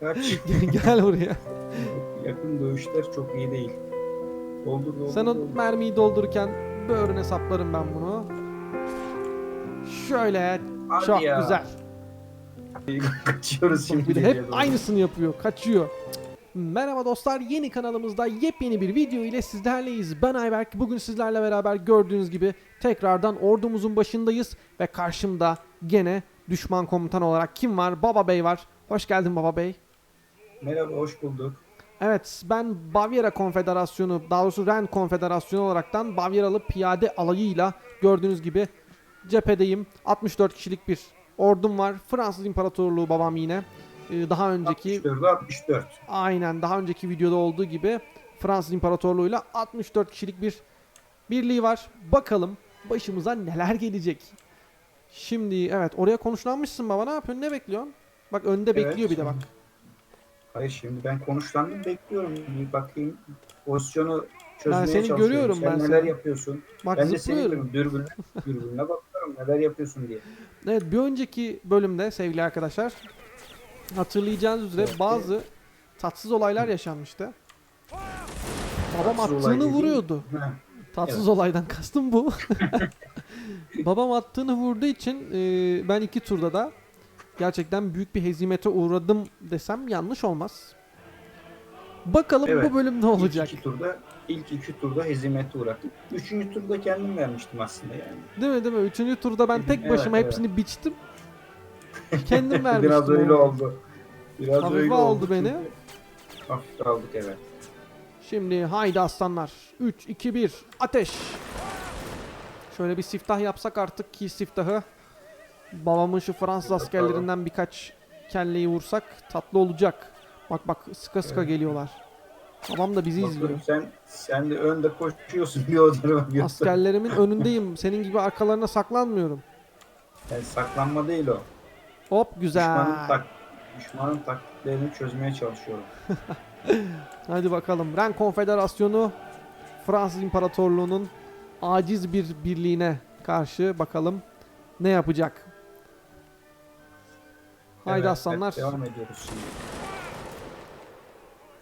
Kaç. Gel buraya. Yakın dövüşler çok iyi değil. Doldur doldur. Sen o doldur. mermiyi doldururken böğrüne saplarım ben bunu. Şöyle Hadi çok ya. güzel. Kaçıyoruz şimdi. Bir de hep aynısını yapıyor. Kaçıyor. Merhaba dostlar. Yeni kanalımızda yepyeni bir video ile sizlerleyiz. Ben Ayberk. Bugün sizlerle beraber gördüğünüz gibi tekrardan ordumuzun başındayız. Ve karşımda gene düşman komutan olarak kim var? Baba Bey var. Hoş geldin Baba Bey. Merhaba hoş bulduk. Evet ben Bavyera Konfederasyonu daha doğrusu Ren Konfederasyonu olaraktan Bavyeralı piyade alayıyla gördüğünüz gibi cephedeyim. 64 kişilik bir ordum var. Fransız İmparatorluğu babam yine. Ee, Daha önceki 64'e 64. aynen daha önceki videoda olduğu gibi Fransız İmparatorluğu'yla 64 kişilik bir birliği var. Bakalım başımıza neler gelecek. Şimdi evet oraya konuşlanmışsın baba ne yapıyorsun ne bekliyorsun? Bak önde Evet, bekliyor bir de bak. Hayır şimdi ben konuşlandım bekliyorum. Bir bakayım pozisyonu çözmeye seni çalışıyorum. görüyorum Sen ben neler seni. yapıyorsun? Bak ben de seni görüyorum. Dürbünle, dürbünle bakıyorum neler yapıyorsun diye. Evet bir önceki bölümde sevgili arkadaşlar hatırlayacağınız üzere Evet. bazı tatsız olaylar yaşanmıştı. Babam Tatsız attığını vuruyordu. Tatsız olaydan kastım bu. Babam attığını vurduğu için e, ben iki turda da gerçekten büyük bir hezimete uğradım desem yanlış olmaz. Bakalım Evet. bu bölüm ne olacak. İlk iki turda ilk iki turda hezimete uğrattım. Üçüncü turda kendim vermiştim aslında yani. Değil mi değil mi? Üçüncü turda ben tek Evet, başıma evet. hepsini biçtim. Kendim vermiştim. Biraz öyle onu. oldu. Biraz Hafife öyle aldı oldu. beni. Hafife aldık evet. Şimdi haydi aslanlar. 3, 2, 1. Ateş. Şöyle bir siftah yapsak artık ki siftahı. Babamın şu Fransız askerlerinden birkaç kelleyi vursak tatlı olacak. Bak bak sıka sıka geliyorlar. Babam da bizi izliyor. Bakıyorum sen sen de önde koşuyorsun bir o tarafa bir o tarafa. Askerlerimin önündeyim. Senin gibi arkalarına saklanmıyorum. Yani saklanma değil o. Hop güzel. Düşmanın, tak, düşmanın taktiklerini çözmeye çalışıyorum. Hadi bakalım. Ren Konfederasyonu Fransız İmparatorluğu'nun aciz bir birliğine karşı bakalım ne yapacak. Haydi Evet, aslanlar. evet, devam ediyoruz şimdi.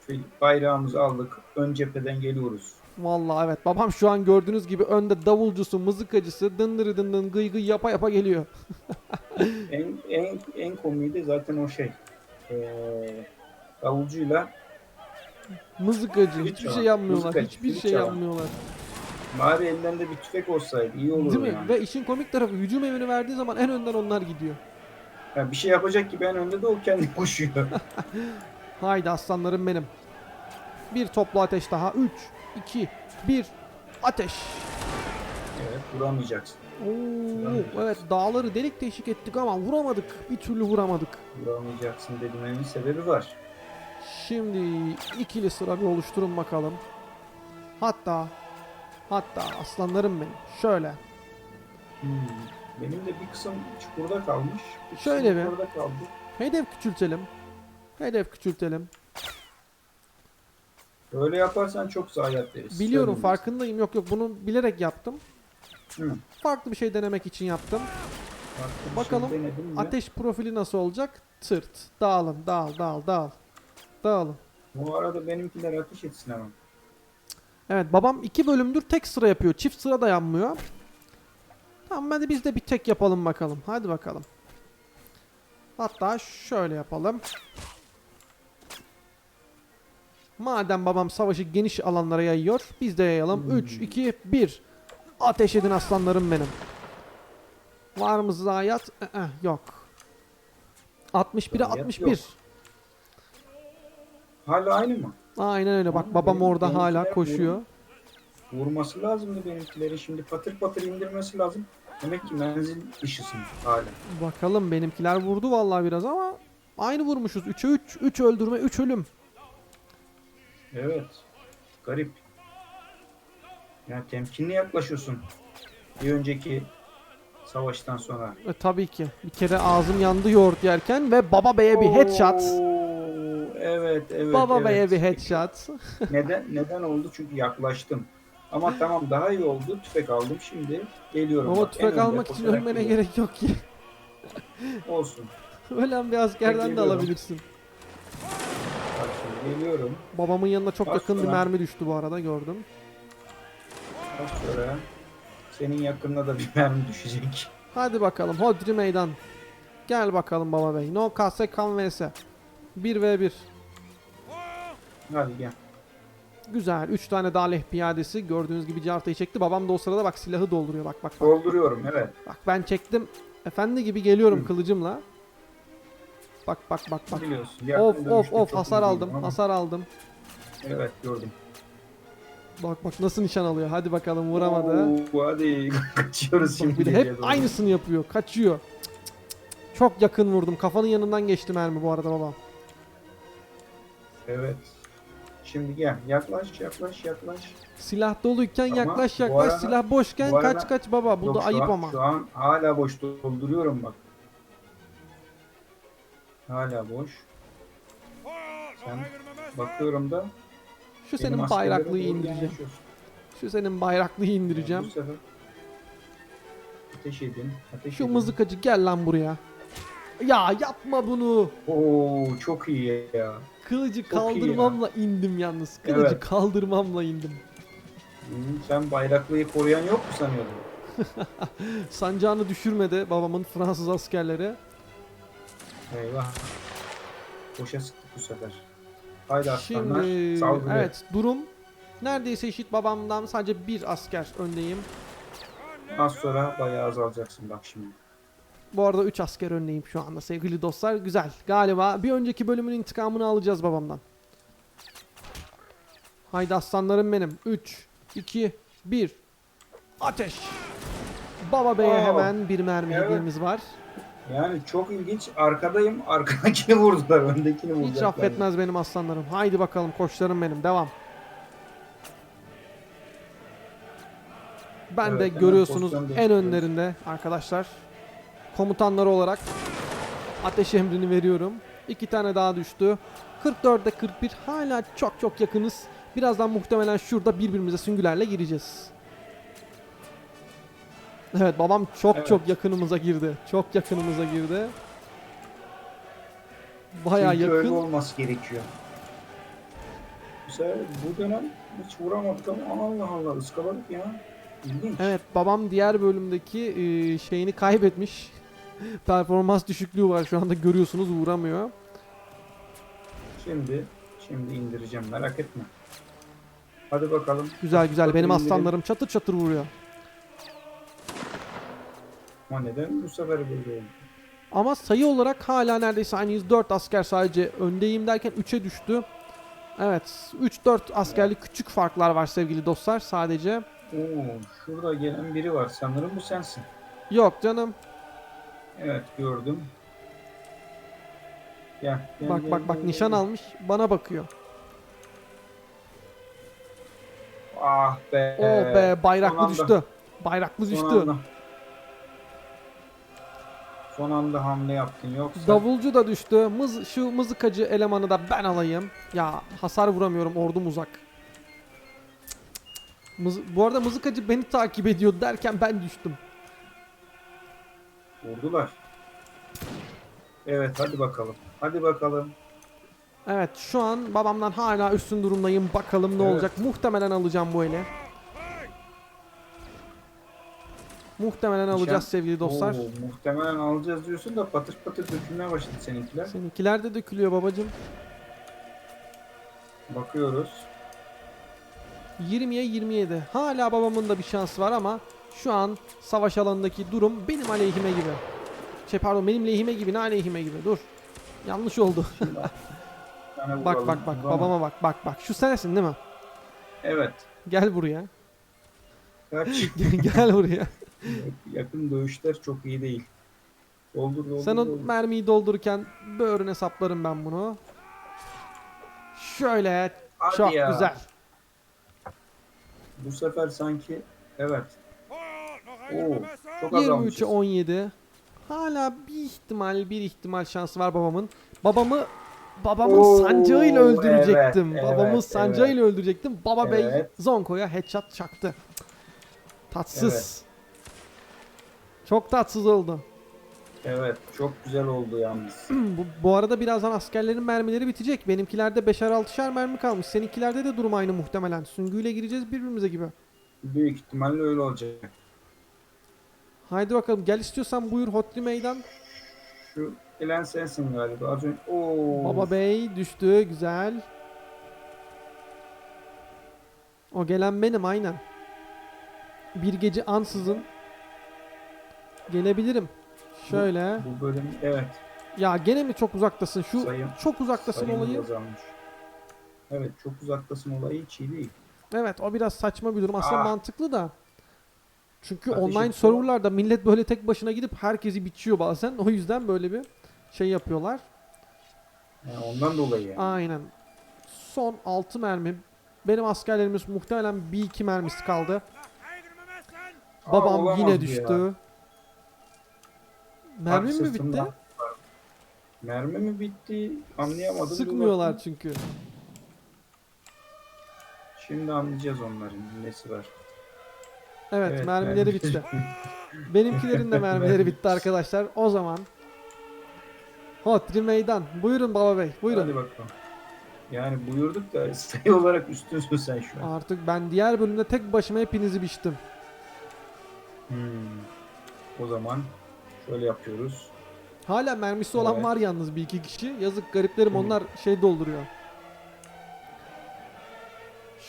Şöyle bayrağımızı aldık. Ön cepheden geliyoruz. Vallahi evet. Babam şu an gördüğünüz gibi önde davulcusu, mızıkacısı dındırı dındın gıy gıy yapa yapa geliyor. En en en komiği de zaten o şey. Ee, davulcuyla Mızıkacı. Hiçbir çalan, şey yapmıyorlar. mızıkacı, Hiçbir şey çalan. yapmıyorlar. bari ellerinde bir tüfek olsaydı iyi olurdu Değil mi? yani. Ve işin komik tarafı hücum emri verdiği zaman en önden onlar gidiyor. Yani bir şey yapacak gibi en önde de o kendi koşuyor. Haydi aslanlarım benim. Bir toplu ateş daha. 3, 2, 1. Ateş. evet vuramayacaksın. Oo, evet dağları delik deşik ettik ama vuramadık. Bir türlü vuramadık. Vuramayacaksın dememin sebebi var. Şimdi ikili sıra bir oluşturun bakalım. Hatta hatta aslanlarım benim. Şöyle. Hmm. Benim de bir kısım çukurda kalmış. Bir Şöyle bir. yukarıda kaldı. Hedef küçültelim. Hedef küçültelim. Öyle yaparsan çok zayiat veririz. Biliyorum Söyleyeyim. farkındayım. Yok yok bunu bilerek yaptım. Hı. Farklı bir şey denemek için yaptım. Farklı Bakalım, şey? Ateş profili nasıl olacak? Tırt. Dağılın, dağıl, dağıl, dağıl. Dağılın. Bu arada benimkiler ateş etsin hemen. Evet babam iki bölümdür tek sıra yapıyor. Çift sıra da yanmıyor. Tamam hadi biz de bir tek yapalım bakalım. Hadi bakalım. Hatta şöyle yapalım. Madem babam savaşı geniş alanlara yayıyor. Biz de yayalım. Hmm. 3, 2, 1. Ateş edin aslanlarım benim. Var mı zayiat? Ee, yok. 61'e Zayiat 61. yok. Hala aynı mı? Aynen öyle. Bak babam orada hala koşuyor. Vurması lazımdı benimkileri. Şimdi patır patır indirmesi lazım. Demek ki menzil dışısın hala. Bakalım benimkiler vurdu vallahi biraz ama aynı vurmuşuz. 3'e 3. 3 öldürme 3 ölüm. Evet. Garip. Yani temkinli yaklaşıyorsun. Bir önceki savaştan sonra. E, tabii ki. Bir kere ağzım yandı yoğurt yerken ve Baba Bey'e bir headshot. Evet, evet. Baba evet. Bey'e bir headshot. Neden neden oldu? Çünkü yaklaştım. Ama tamam daha iyi oldu. Tüfek aldım şimdi. Geliyorum. Ama bak, tüfek almak için ölmene geliyorum. gerek yok ki. Olsun. Ölen bir askerden de alabilirsin. Şimdi geliyorum. Babamın yanına çok Bas yakın bir bana. mermi düştü bu arada gördüm. Bak şöyle. Senin yakında da bir mermi düşecek. Hadi bakalım Hodri meydan. Gel bakalım baba bey. No kase kan vs. 1v1. Hadi gel. Güzel. 3 tane daha leh piyadesi. Gördüğünüz gibi cartayı çekti. Babam da o sırada bak silahı dolduruyor. Bak bak bak. Dolduruyorum evet. Bak ben çektim. Efendi gibi geliyorum Hı. kılıcımla. Bak bak bak bak. Biliyorsun. Of of of hasar aldım. ama- Hasar aldım. Evet gördüm. Bak bak nasıl nişan alıyor. Hadi bakalım vuramadı. Oo, hadi kaçıyoruz şimdi. bir de hep doğru. aynısını yapıyor. Kaçıyor. Cık, cık, cık. Çok yakın vurdum. Kafanın yanından geçti mermi bu arada baba. Evet. Şimdi gel. Yaklaş yaklaş yaklaş. Silah doluyken Ama yaklaş bu yaklaş. arada- silah boşken bu arada- kaç kaç baba. Bu Yok, da şu ayıp an- ama. Şu an hala boş dolduruyorum bak. Hala boş. Sen bakıyorum da Şu benim senin bayraklıyı doğru indireceğim. yanaşıyorsun. Şu senin bayraklıyı Bu indireceğim. sefer ateş edin. Ateş Şu edin. mızıkacı gel lan buraya. Ya yapma bunu. Oo çok iyi ya. Kılıcı kaldırmamla indim yalnız. Kılıcı Evet. kaldırmamla indim. Hı, Sen bayraklıyı koruyan yok mu sanıyordun? Sancağını düşürmedi babamın Fransız askerleri. Eyvah. Boşa sıktık bu sefer. Haydi aslanlar. Şimdi Saldırı. evet durum neredeyse eşit babamdan sadece bir asker öndeyim. Az sonra bayağı azalacaksın bak şimdi. Bu arada 3 asker öndeyim şu anda sevgili dostlar. Güzel. Galiba bir önceki bölümün intikamını alacağız babamdan. Haydi aslanlarım benim. 3, 2, 1. Ateş. Baba Bey'e Oo. hemen bir mermi Evet. hediyemiz var. Yani çok ilginç. Arkadayım. Arkadakini vurdular. Öndekini vurdular. Hiç affetmez benim aslanlarım. Haydi bakalım koçlarım benim. Devam. Ben Evet, de hemen görüyorsunuz pozisyon en değiştiriyoruz. önlerinde arkadaşlar. Komutanları olarak ateş emrini veriyorum. İki tane daha düştü. 44'de 41 hala çok çok yakınız. Birazdan muhtemelen şurada birbirimize süngülerle gireceğiz. Evet babam çok Evet. çok yakınımıza girdi. Çok yakınımıza girdi. Bayağı Çünkü yakın. öyle olması gerekiyor. Mesela bu dönem hiç vuramadık ama Allah Allah ıskaladık ya. İlginç. Evet babam diğer bölümdeki şeyini kaybetmiş. Performans düşüklüğü var şu anda görüyorsunuz vuramıyor. Şimdi şimdi indireceğim merak etme. Hadi bakalım. Güzel güzel benim indirelim. aslanlarım çatır çatır vuruyor. Ama neden bu sefer böyle? Ama sayı olarak hala neredeyse aynıyız. 4 asker sadece öndeyim derken 3'e düştü. Evet 3-4 askerlik küçük farklar var sevgili dostlar sadece. Oo, şurada gelen biri var. Sanırım bu sensin. Yok canım. Evet gördüm. Gel. gel, Bak gel, bak bak gel, nişan gel. almış bana bakıyor. Ah be. Oh be son bayraklı anda. düştü. Bayraklı Son düştü. anda. Son anda hamle yaptın yoksa. Davulcu da düştü. Mız, şu mızıkacı elemanı da ben alayım. Ya hasar vuramıyorum ordum uzak. Mız, bu arada mızıkacı beni takip ediyor derken ben düştüm. Vurdular. Evet hadi bakalım. Hadi bakalım. Evet şu an babamdan hala üstün durumdayım. Bakalım ne Evet. olacak. Muhtemelen alacağım bu ele. Muhtemelen alacağız sevgili dostlar. Oo, muhtemelen alacağız diyorsun da patır patır dökülmeye başladı seninkiler. Seninkiler de dökülüyor babacım. Bakıyoruz. 20'ye 27. Hala babamın da bir şansı var ama şu an savaş alanındaki durum benim aleyhime gibi. Şey pardon benim lehime gibi ne aleyhime gibi dur. Yanlış oldu. Bak bak bak babama bak bak bak. Şu sensin değil mi? Evet. Gel buraya. Gel buraya. Yakın dövüşler çok iyi değil. Doldur doldur. Sen o doldur. mermiyi doldururken böğrüne saplarım ben bunu. Şöyle Hadi çok ya. güzel. Bu sefer sanki evet. Oo, çok azalmışız. 23'e 17. Hala bir ihtimal bir ihtimal şansı var babamın. Babamı babamın Oo, sancağıyla öldürecektim. evet, babamın evet, sancağıyla öldürecektim. Baba bey Evet. Zonko'ya headshot çaktı. Tatsız. Çok tatsız oldu. Evet çok güzel oldu yalnız. bu, bu arada birazdan askerlerin mermileri bitecek. Benimkilerde 5'er 6'şer mermi kalmış. Seninkilerde de durum aynı muhtemelen. Süngüyle gireceğiz birbirimize gibi. Büyük ihtimalle öyle olacak. Haydi bakalım gel istiyorsan buyur Hotli Meydan. Şu gelen sensin galiba. Az önce... Oo. Baba Bey düştü güzel. O gelen benim aynen. Bir gece ansızın gelebilirim. Şöyle. Bu bölüm evet. Ya gene mi çok uzaktasın? Şu Sayın- çok uzaktasın sayın olayı. azalmış. Evet çok uzaktasın olayı hiç iyi değil. Evet o biraz saçma bir durum. Aslında Ah. mantıklı da. Çünkü Ateş online serverlarda millet böyle tek başına gidip herkesi biçiyor bazen. O yüzden böyle bir şey yapıyorlar. Yani ondan dolayı yani. Aynen. Son 6 mermi. Benim askerlerimiz muhtemelen bir iki mermisi kaldı. Aa, Babam yine ya. düştü. Mermi Bak mi bitti? Mermi mi bitti? Anlayamadım. Sıkmıyorlar çünkü. Şimdi anlayacağız onların nesi var. Evet, mermileri mermi- bitti. Benimkilerin de mermileri Mermi- bitti arkadaşlar. O zaman Hotri meydan. Buyurun baba bey. Buyurun. Hadi bakalım. Yani buyurduk da sayı olarak üstünsün sen şu an. Artık ben diğer bölümde tek başıma hepinizi biçtim. Hmm. O zaman şöyle yapıyoruz. Hala mermisi olan Evet. var yalnız bir iki kişi. Yazık gariplerim onlar şey dolduruyor.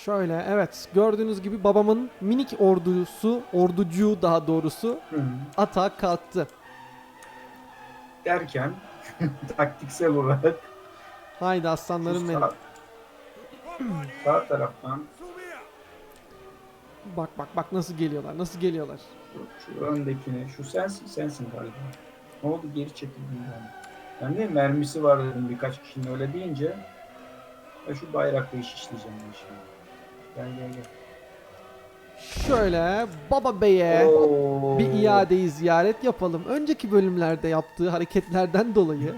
Şöyle evet gördüğünüz gibi babamın minik ordusu, orducu daha doğrusu Hmm. atağa kalktı. Derken taktiksel olarak Haydi aslanlarım benim. sağ, sağ taraftan Bak bak bak nasıl geliyorlar nasıl geliyorlar. şu, şu öndekine şu sensin sensin galiba. Ne oldu geri çekildin yani. Ben de mermisi var dedim birkaç kişinin öyle deyince ya şu bayrakla iş işleyeceğim ben şimdi. Gel gel gel. Şöyle baba beye Oo. bir iadeyi ziyaret yapalım. Önceki bölümlerde yaptığı hareketlerden dolayı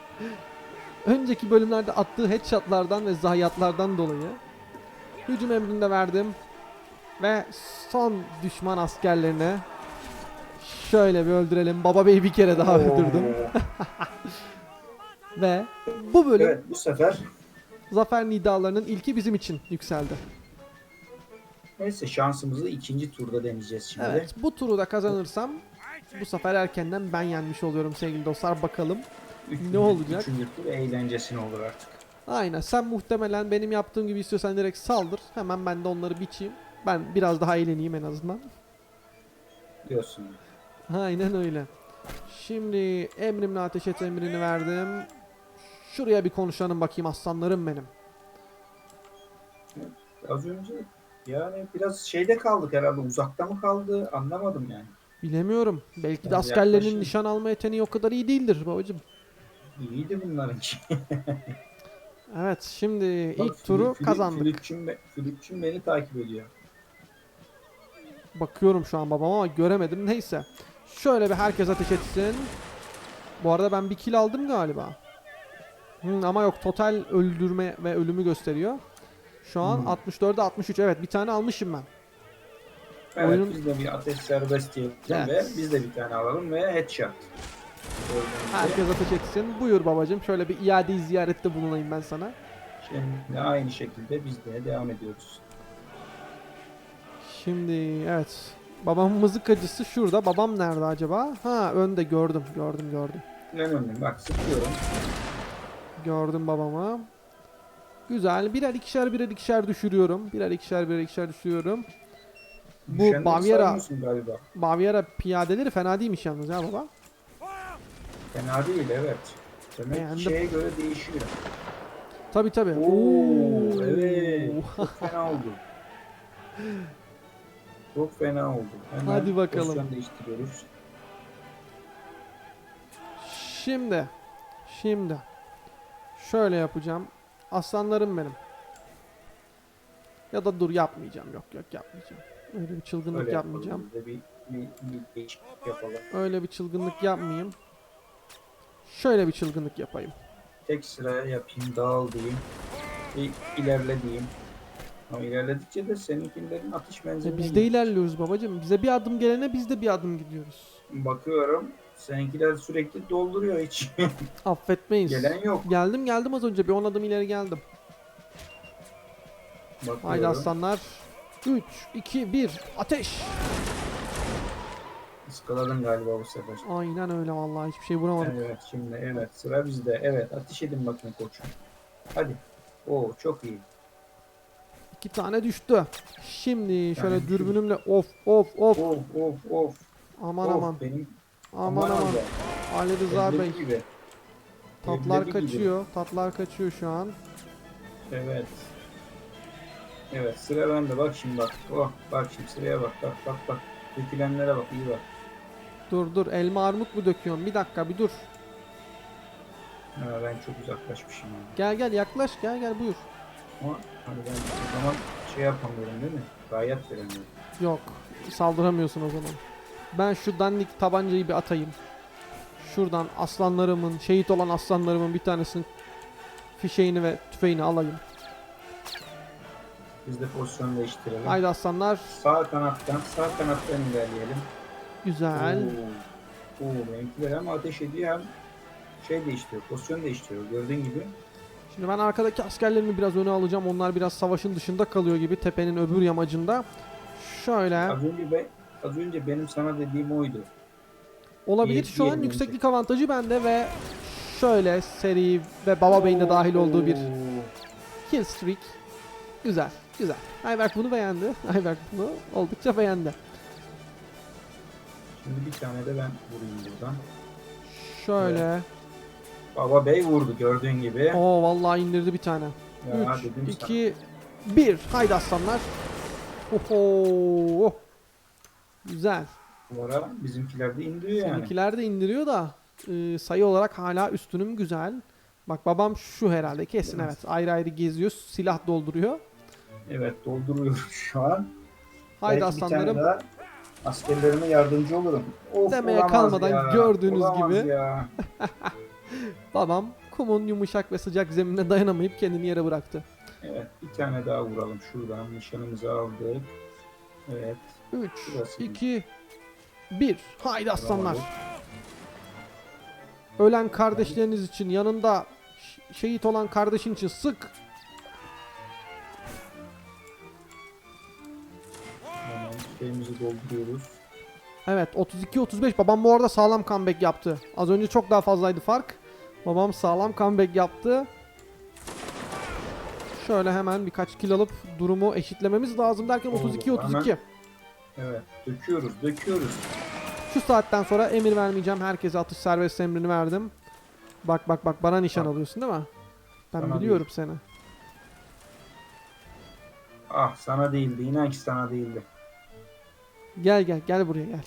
önceki bölümlerde attığı headshotlardan ve zayiatlardan dolayı hücum emrini de verdim ve son düşman askerlerine şöyle bir öldürelim. Baba Bey'i bir kere daha öldürdüm ve bu bölüm Evet bu sefer zafer nidalarının ilki bizim için yükseldi. neyse şansımızı ikinci turda deneyeceğiz şimdi. Evet bu turu da kazanırsam bu sefer erkenden ben yenmiş oluyorum sevgili dostlar bakalım. Üçüncü- ne olacak? Üçüncü tur eğlencesine olur artık. Aynen sen muhtemelen benim yaptığım gibi istiyorsan direkt saldır. Hemen ben de onları biçeyim. Ben biraz daha eğleneyim en azından. Diyorsun. Aynen öyle. Şimdi emrimle ateş et emrini verdim. Şuraya bir konuşalım bakayım aslanlarım benim. Az önce yani biraz şeyde kaldık herhalde uzakta mı kaldı anlamadım yani. Bilemiyorum. Belki de Yani askerlerin yaklaşın. nişan alma yeteneği o kadar iyi değildir babacım. İyiydi bunların Evet şimdi Bak, ilk turu Filip- kazandık. Filipçim, Filipçim beni takip ediyor. Bakıyorum şu an babama ama göremedim. Neyse. Şöyle bir herkes ateş etsin. Bu arada ben bir kill aldım galiba. Hmm, ama yok total öldürme ve ölümü gösteriyor. Şu an Hmm. 64'e 63 evet bir tane almışım ben. Evet Oyunun- biz de bir ateş serbest diyelim Evet. ve biz de bir tane alalım ve headshot. Herkes ateş etsin. Buyur babacım. Şöyle bir iade ziyarette bulunayım ben sana. Şimdi aynı şekilde biz de devam ediyoruz. Şimdi evet. Babamın mızıkacısı şurada. Babam nerede acaba? Ha önde gördüm. Gördüm gördüm. En önemli bak sıkıyorum. Gördüm babamı. Güzel. Birer ikişer birer ikişer düşürüyorum. Birer ikişer birer ikişer düşürüyorum. Bu Düşenleri Bavyera galiba. Bavyera piyadeleri fena değilmiş yalnız ya baba. Fena değil evet. Demek Beğendim. şeye göre değişiyor. Tabi tabi. Oo, evet. Çok fena oldu. Çok fena oldu. Hemen Hadi bakalım. pozisyon değiştiriyoruz. Şimdi. Şimdi. Şöyle yapacağım. Aslanlarım benim. Ya da dur yapmayacağım. Yok yok yapmayacağım. Öyle bir çılgınlık Öyle yapmayacağım. bir. Öyle bir çılgınlık yapmayayım. Şöyle bir çılgınlık yapayım. Tek sıraya yapayım, dağıl diyeyim. Bir ilerle diyeyim. Ama ilerledikçe de seninkilerin atış menziline biz de ilerliyoruz babacım. Bize bir adım gelene biz de bir adım gidiyoruz. Bakıyorum Seninkiler sürekli dolduruyor hiç. Affetmeyiz. Gelen yok. Geldim geldim az önce bir 10 adım ileri geldim. Bakıyorum. Haydi aslanlar. 3, 2, 1 ateş. Iskaladın galiba bu sefer. Aynen öyle vallahi hiçbir şey vuramadık. Evet şimdi evet sıra bizde. Evet ateş edin bakın koçum. Hadi. Oo çok iyi. İki tane düştü. Şimdi şöyle düştü. dürbünümle of of of Of of of. aman of, aman Benim aman aman. Ali Rıza Bey gibi. tatlar gibi. kaçıyor. Tatlar kaçıyor şu an. Evet. Evet sıra bende bak şimdi bak. Oh bak şimdi sıraya bak bak bak bak. Dökülenlere bak iyi bak. Dur dur elma armut mu döküyorsun? Bir dakika bir dur. Ha, ben çok uzaklaşmışım. Yani. Gel gel yaklaş gel gel buyur. Ama hani ben o zaman şey yapamıyorum değil mi? Gayet veremiyorum. Yok saldıramıyorsun o zaman. Ben şu dandik tabancayı bir atayım. Şuradan aslanlarımın, şehit olan aslanlarımın bir tanesinin fişeğini ve tüfeğini alayım. Biz de pozisyon değiştirelim. Haydi aslanlar. Sağ kanattan, sağ kanattan ilerleyelim. Güzel. Oo, Oo, benimkiler hem ateş ediyor hem şey değiştiriyor, pozisyon değiştiriyor. Gördüğün gibi. Şimdi ben arkadaki askerlerimi biraz öne alacağım. Onlar biraz savaşın dışında kalıyor gibi tepenin öbür yamacında. Şöyle Az önce ben, az önce benim sana dediğim oydu. olabilir. Şu an yükseklik avantajı bende ve şöyle seri ve Baba Bey'in de dahil olduğu bir kill streak. Güzel, güzel. Ayberk bunu beğendi. Ayberk bunu oldukça beğendi. Şimdi bir tane de ben vurayım buradan. Şöyle. Baba Bey vurdu gördüğün gibi. Oo vallahi indirdi bir tane. Ya 3, dedim sana. 2, 1. Haydi aslanlar. Oho. Güzel. Bu ara bizimkiler de indiriyor yani. Seninkiler de indiriyor da e, sayı olarak hala üstünüm güzel. Bak babam şu herhalde kesin Evet. Ayrı ayrı geziyor. Silah dolduruyor. Evet dolduruyor şu an. Haydi Belki bir tane aslanlarım. daha askerlerime yardımcı olurum. Of, Demeye olamaz kalmadan ya, gördüğünüz gibi. Ya. Babam kumun yumuşak ve sıcak zeminine dayanamayıp kendini yere bıraktı. Evet bir tane daha vuralım şuradan. Nişanımızı aldık. Evet. 3, Burası 2, 1. Haydi aslanlar. Ölen kardeşleriniz için yanında şehit olan kardeşin için sık. Hemen şeyimizi dolduruyoruz. Evet 32-35 babam bu arada sağlam comeback yaptı. Az önce çok daha fazlaydı fark. Babam sağlam comeback yaptı. Şöyle hemen birkaç kill alıp durumu eşitlememiz lazım derken Oo, 32-32. Evet. Döküyoruz, döküyoruz. Şu saatten sonra emir vermeyeceğim. Herkese atış serbest emrini verdim. Bak bak bak bana nişan alıyorsun değil mi? Ben Sana biliyorum seni. Ah sana değildi. İnan ki sana değildi. Gel gel gel buraya gel.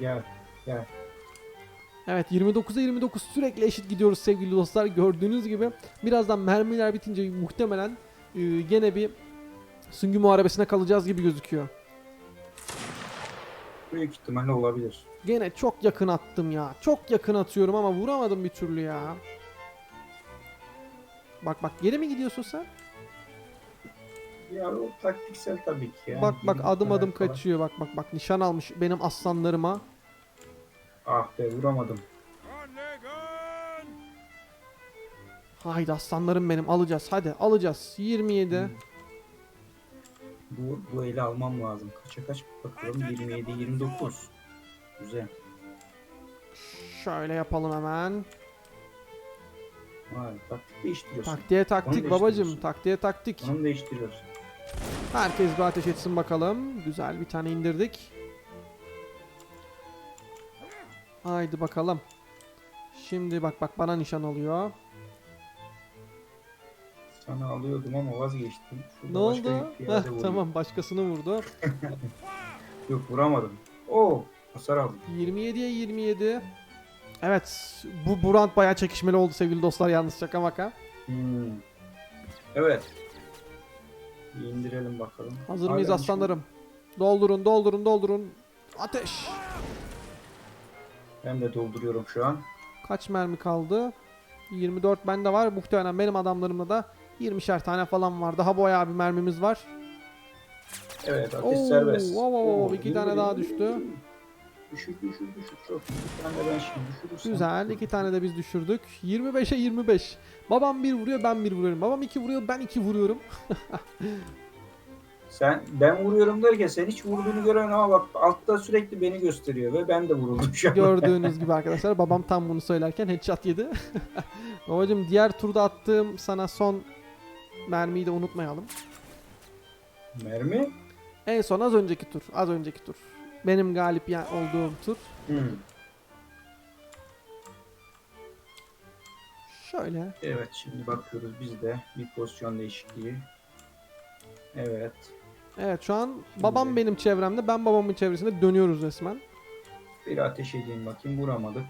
Gel. Gel. Evet 29'a 29 sürekli eşit gidiyoruz sevgili dostlar. Gördüğünüz gibi birazdan mermiler bitince muhtemelen e, gene bir süngü muharebesine kalacağız gibi gözüküyor. Büyük ihtimalle olabilir. Gene çok yakın attım ya. Çok yakın atıyorum ama vuramadım bir türlü ya. Bak bak geri mi gidiyorsun sen? Ya o taktiksel tabii ki. ya. bak bak Yirmi adım adım falan. kaçıyor. Bak bak bak nişan almış benim aslanlarıma. Ah be vuramadım. Haydi aslanlarım benim alacağız hadi alacağız. 27. Bu, bu eli almam lazım. Kaça kaç bakalım? 27, 29. Güzel. Şöyle yapalım hemen. Vay, taktik değiştiriyorsun. Taktiğe taktik babacım. Taktiğe taktik. Onu değiştiriyorsun. Herkes bir ateş etsin bakalım. Güzel bir tane indirdik. Haydi bakalım. Şimdi bak bak bana nişan alıyor. Sana alıyordum ama vazgeçtim. Şurada Ne başka oldu? bir Heh, vurayım. tamam başkasını vurdu. Yok vuramadım. Oo hasar aldım. 27'ye 27. Evet bu bu round bayağı çekişmeli oldu sevgili dostlar yalnız şaka maka. Hmm. Evet. Bir indirelim bakalım. Hazır Hala mıyız nişan- aslanlarım? Doldurun doldurun doldurun. Ateş. Ben de dolduruyorum şu an. Kaç mermi kaldı? 24 bende var. Muhtemelen benim adamlarımda da 20'şer tane falan var. Daha bayağı bir mermimiz var. Evet ateş Oo, serbest. wow, wow, Oo, iki tane daha düştü. Düşür düşür düşür. Çok iyi. Bir tane de ben şimdi düşürürsem. Güzel. iki tane de biz düşürdük. 25'e 25. Babam bir vuruyor ben bir vuruyorum. Babam iki vuruyor ben iki vuruyorum. Sen ben vuruyorum derken sen hiç vurduğunu gören ama bak altta sürekli beni gösteriyor ve ben de vuruldum şu an. Gördüğünüz gibi arkadaşlar babam tam bunu söylerken headshot yedi. Babacım diğer turda attığım sana son mermiyi de unutmayalım. Mermi? En son az önceki tur. Az önceki tur. Benim galip ya- olduğum tur. Hı. Şöyle. Evet şimdi bakıyoruz biz de bir pozisyon değişikliği. Evet. Evet şu an babam Şimdi- benim çevremde ben babamın çevresinde dönüyoruz resmen. Bir ateş edeyim bakayım vuramadık.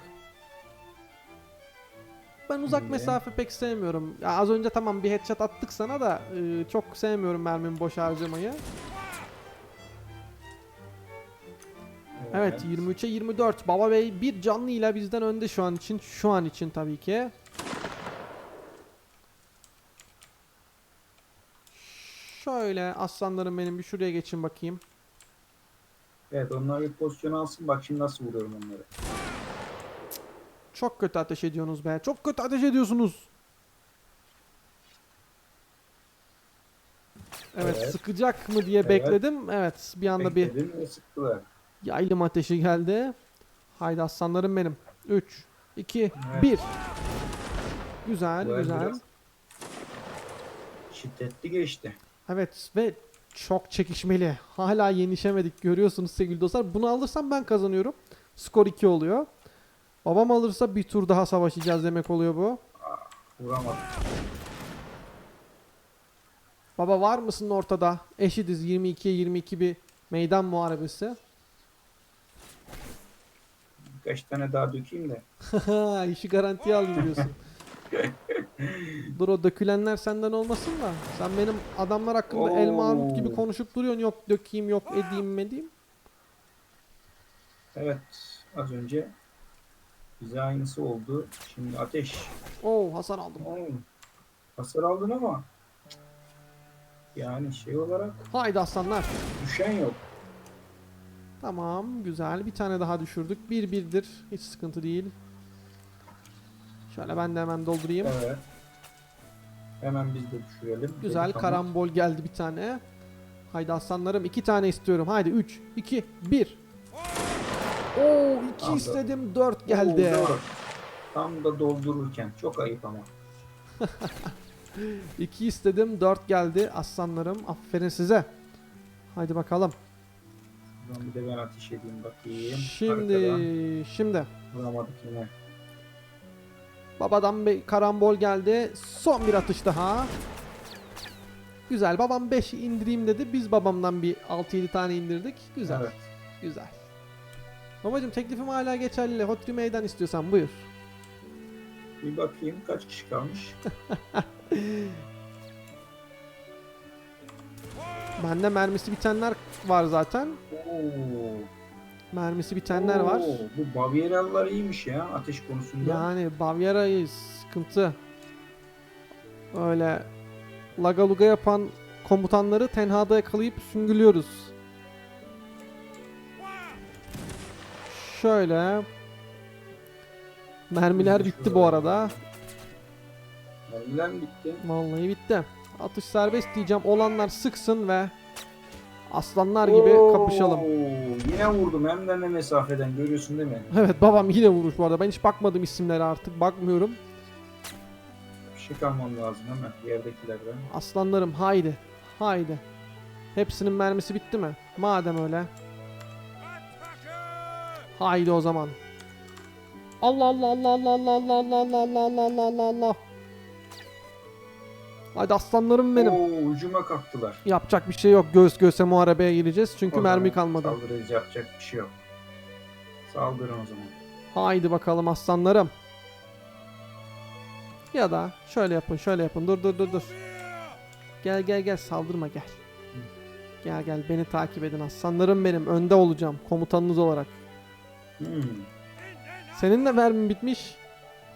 Ben uzak Şimdi- mesafe pek sevmiyorum. Ya az önce tamam bir headshot attık sana da e, çok sevmiyorum mermimi boş harcamayı. Evet 23'e 24. Baba Bey bir canlı ile bizden önde şu an için. Şu an için tabii ki. Şöyle aslanlarım benim bir şuraya geçin bakayım. Evet onlar bir pozisyon alsın bak şimdi nasıl vuruyorum onları. Çok kötü ateş ediyorsunuz be. Çok kötü ateş ediyorsunuz. Evet, Evet. sıkacak mı diye Evet. bekledim. Evet bir anda bir Bekledim ve sıktılar. yaylım ateşi geldi. Haydi aslanlarım benim. 3, 2, Evet. 1. Güzel el güzel. Şiddetli geçti. Evet ve çok çekişmeli. Hala yenişemedik görüyorsunuz sevgili dostlar. Bunu alırsam ben kazanıyorum. Skor 2 oluyor. Babam alırsa bir tur daha savaşacağız demek oluyor bu. Vuramadım. Baba var mısın ortada? Eşitiz 22'ye 22 bir meydan muharebesi. Birkaç tane daha dökeyim de. İşi garantiye alayım diyorsun. Dur o dökülenler senden olmasın da. Sen benim adamlar hakkında elma armut gibi Oo. konuşup duruyorsun. Yok dökeyim yok edeyim edeyim. Evet az önce bize aynısı oldu. Şimdi ateş. Oo hasar aldım. Oo, Hasar aldın ama yani şey olarak Haydi aslanlar. düşen yok. Tamam güzel. Bir tane daha düşürdük. Bir birdir. Hiç sıkıntı değil. Şöyle ben de hemen doldurayım. Evet. Hemen biz de düşürelim. Güzel Dedik ama karambol geldi bir tane. Haydi aslanlarım iki tane istiyorum. Haydi 3, 2, 1. Oo 2 Tamam, istedim 4 geldi. Oo, doğru. Tam da doldururken çok ayıp ama. 2 istedim 4 geldi aslanlarım. Aferin size. Haydi bakalım. Buradan bir de ben ateş edeyim bakayım. Şimdi Arkadan şimdi vuramadık yine. babadan bir karambol geldi. Son bir atış daha. Güzel. Babam 5 indireyim dedi. Biz babamdan bir 6-7 tane indirdik. Güzel. Evet. Güzel. Babacım teklifim hala geçerli. Hotri meydan istiyorsan buyur. Bir bakayım kaç kişi kalmış. Bende mermisi bitenler var zaten. Oo. Mermisi bitenler var. Oo, Bu Bavyeralılar iyiymiş ya ateş konusunda. Yani Bavyera'yı sıkıntı. Öyle laga luga yapan komutanları tenhada yakalayıp süngülüyoruz. Şöyle. Mermiler bitti bu arada. Mermiler mi bitti? Vallahi bitti. Atış serbest diyeceğim. Olanlar sıksın ve aslanlar gibi Oo, kapışalım. Yine vurdum hem de ne mesafeden görüyorsun değil mi? Evet babam yine vuruş bu arada. Ben hiç bakmadım isimlere artık. Bakmıyorum. Bir şey kalmam lazım hemen yerdekilerden. Aslanlarım haydi. Haydi. Hepsinin mermisi bitti mi? Madem öyle. Haydi o zaman. Allah Allah Allah Allah Allah Allah Allah Allah Allah Allah Allah Allah Allah. Haydi aslanlarım benim. Oo, ucuma kalktılar. Yapacak bir şey yok. Göğüs göğüse muharebeye gireceğiz. Çünkü O mermi kalmadı. Saldıracak yapacak bir şey yok. Saldırın o zaman. Haydi bakalım aslanlarım. Ya da şöyle yapın şöyle yapın. Dur dur dur dur. Gel gel gel saldırma gel. Gel gel beni takip edin aslanlarım benim. Önde olacağım komutanınız olarak. Hmm. Senin de mermin bitmiş.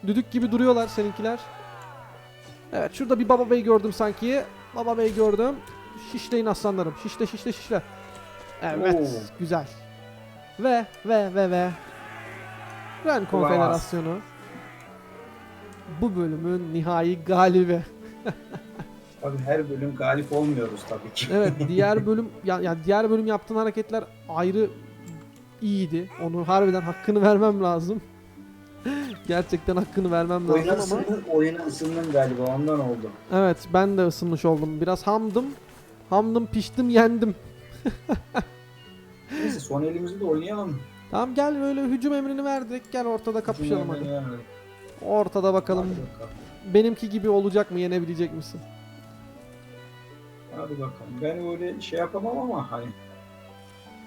Düdük gibi duruyorlar seninkiler. Evet şurada bir baba bey gördüm sanki. Baba bey gördüm. Şişleyin aslanlarım. Şişle şişle şişle. Evet Oo. güzel. Ve ve ve ve Ren Konfederasyonu bu bölümün nihai galibi. Tabii her bölüm galip olmuyoruz tabii ki. Evet diğer bölüm ya, ya diğer bölüm yaptığın hareketler ayrı iyiydi. Onu harbiden hakkını vermem lazım. Gerçekten hakkını vermem oyuna, lazım ama ısındın, oyuna ısındın galiba ondan oldu. evet ben de ısınmış oldum. Biraz hamdım. Hamdım, piştim, yendim. Neyse son elimizi de oynayalım. Tamam gel böyle hücum emrini verdik. Gel ortada kapışalım hadi. Oynayalım. Ortada bakalım Hadi bakalım. benimki gibi olacak mı yenebilecek misin? Hadi bakalım. Ben öyle şey yapamam ama hani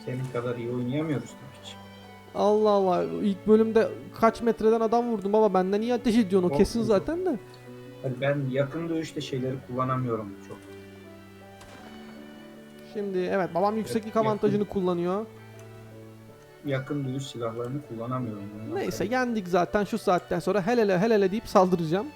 senin kadar iyi oynayamıyoruz. Allah Allah ilk bölümde kaç metreden adam vurdum baba benden iyi ateş ediyorsun o kesin zaten de. Hani ben yakın dövüşte şeyleri kullanamıyorum çok. Şimdi evet babam yükseklik yakın. avantajını kullanıyor. Yakın dövüş silahlarını kullanamıyorum. Neyse sonra- yendik zaten şu saatten sonra helele helele deyip saldıracağım.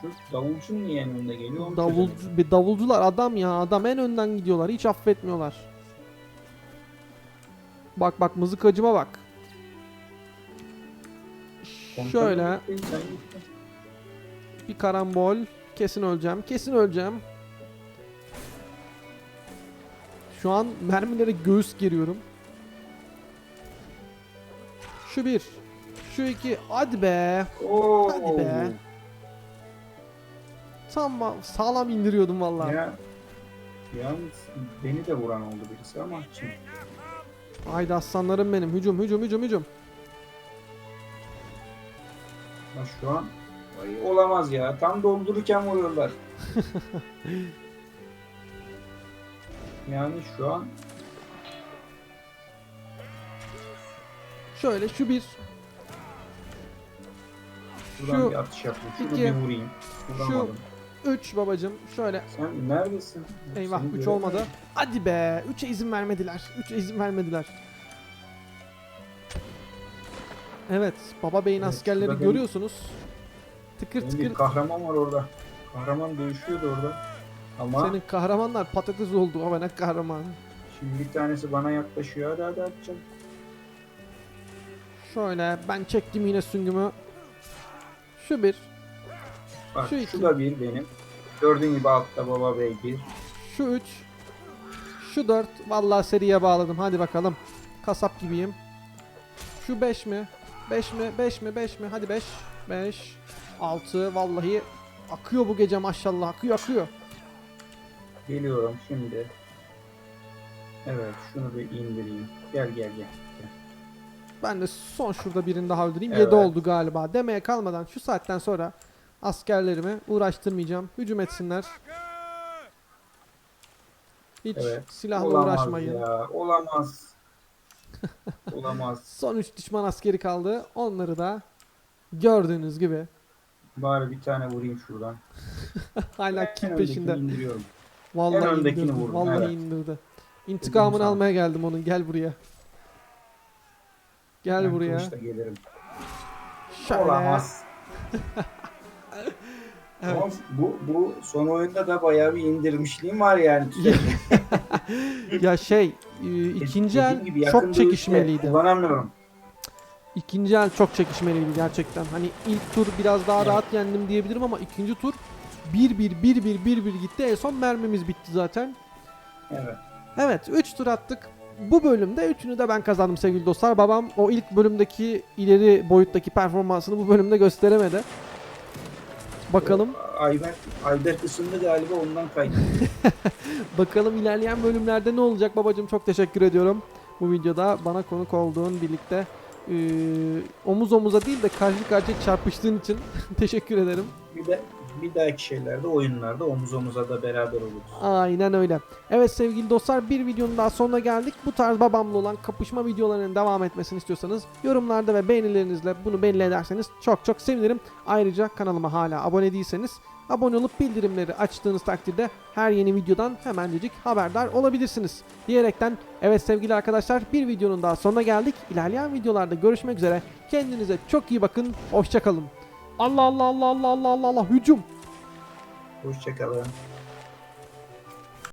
Şu davulcun niye en önde geliyor? onu Davul, çözemedim. bir davulcular adam ya adam en önden gidiyorlar hiç affetmiyorlar. Bak bak mızıkacıma bak. Şöyle bir karambol kesin öleceğim kesin öleceğim. Şu an mermilere göğüs geriyorum. Şu bir. Şu iki. Hadi be. Oo. Hadi be. Tam sağlam indiriyordum vallahi. Ya, yalnız beni de vuran oldu birisi ama kim? Haydi aslanlarım benim. Hücum hücum hücum hücum. Ha, şu an Ay, olamaz ya. Tam doldururken vuruyorlar. yani şu an Şöyle şu bir. buradan Şu bir atış yapayım. Şunu iki, bir vurayım. Vuramadım. Üç babacım. Şöyle. Sen neredesin? Eyvah Seni 3 göremedim. olmadı. Hadi be. 3'e izin vermediler. 3'e izin vermediler. Evet. Baba Bey'in Evet, askerleri benim- görüyorsunuz. Tıkır Benim tıkır. bir kahraman var orada. Kahraman dövüşüyordu orada. Ama Senin kahramanlar patates oldu. Ama ne kahraman. şimdi bir tanesi bana yaklaşıyor. Hadi hadi atacağım. Şöyle ben çektim yine süngümü. Şu bir. Bak Şu şu, iki. da bir benim. Gördüğün gibi altta baba bey bir. Şu 3. Şu 4. Vallahi seriye bağladım. Hadi bakalım. Kasap gibiyim. Şu 5 mi? 5 mi? 5 mi? 5 mi? Hadi 5. 5. 6. Vallahi akıyor bu gece maşallah. Akıyor akıyor. Geliyorum şimdi. Evet şunu bir indireyim. Gel gel gel. Ben de son şurada birini daha öldüreyim. Evet. 7 oldu galiba. Demeye kalmadan şu saatten sonra askerlerimi uğraştırmayacağım. Hücum etsinler. Hiç Evet. silahla Olamaz uğraşmayın. ya. Olamaz. Olamaz. Son 3 düşman askeri kaldı. Onları da gördüğünüz gibi Bari bir tane vurayım şuradan. hala öndekini peşinde. Vallahi indirdi. vurdum, Vallahi evet. indirdi. İntikamını sana. almaya geldim onun. Gel buraya. Gel Ben buraya. gelirim. Şöyle. Olamaz. Evet. Ama bu, bu son oyunda da bayağı bir indirmişliğim var yani. ya şey, e, ikinci el gibi çok çekişmeliydi. Kullanamıyorum. İkinci el çok çekişmeliydi gerçekten. Hani ilk tur biraz daha Evet. rahat yendim diyebilirim ama ikinci tur 1-1 1-1 1-1 gitti. En son mermimiz bitti zaten. Evet. Evet 3 tur attık. Bu bölümde üçünü de ben kazandım sevgili dostlar. Babam o ilk bölümdeki ileri boyuttaki performansını bu bölümde gösteremedi. Bakalım. Ayberk, Ayberk ısındı galiba ondan kaydı. Bakalım ilerleyen bölümlerde ne olacak babacım çok teşekkür ediyorum. Bu videoda bana konuk olduğun birlikte eee, omuz omuza değil de karşı karşıya çarpıştığın için teşekkür ederim. Bir de bir dahaki şeylerde oyunlarda omuz omuza da beraber oluruz. Aynen öyle. Evet sevgili dostlar bir videonun daha sonuna geldik. Bu tarz babamla olan kapışma videolarının devam etmesini istiyorsanız yorumlarda ve beğenilerinizle bunu belli ederseniz çok çok sevinirim. Ayrıca kanalıma hala abone değilseniz abone olup bildirimleri açtığınız takdirde her yeni videodan hemencecik haberdar olabilirsiniz. Diyerekten evet sevgili arkadaşlar bir videonun daha sonuna geldik. İlerleyen videolarda görüşmek üzere. Kendinize çok iyi bakın. Hoşçakalın. Allah Allah Allah Allah Allah Allah hücum. Hoşçakalın.